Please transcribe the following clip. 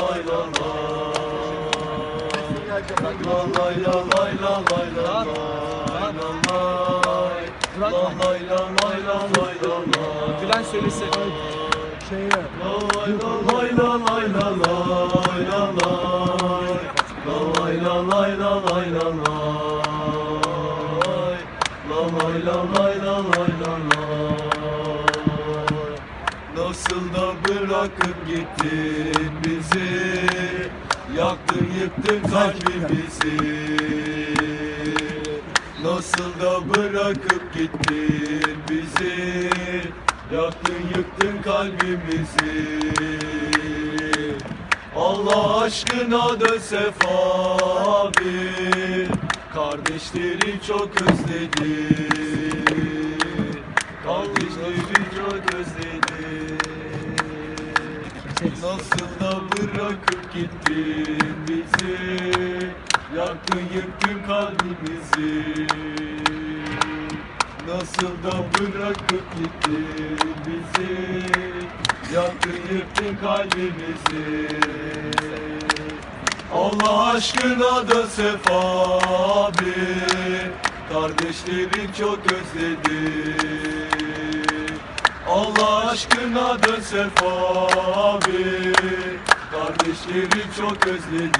lay la la. La lay la lay la lay la lay la lay. La lay la lay la lay la lay. Gülen söylesin. Şeye. Lay la lay la lay la lay la lay. La lay la lay la lay la lay. La lay la lay la lay la lay. Nasıl da bırakıp gittin bizi? Yaktın yıktın kalbimizi. Nasıl da bırakıp gittin bizi? Yaktın yıktın kalbimizi. Allah aşkına dön Sefa abi Kardeşleri çok özledi. Kardeşleri çok özledi Nasıl da bırakıp gittin bizi? Yaktın yıktın kalbimizi. Nasıl da bırakıp gittin bizi? Yaktın yıktın kalbimizi. Allah aşkına dön Sefa abi. Kardeşlerin çok özledi Allah aşkına dön Sefa abi Kardeşlerin çok özledi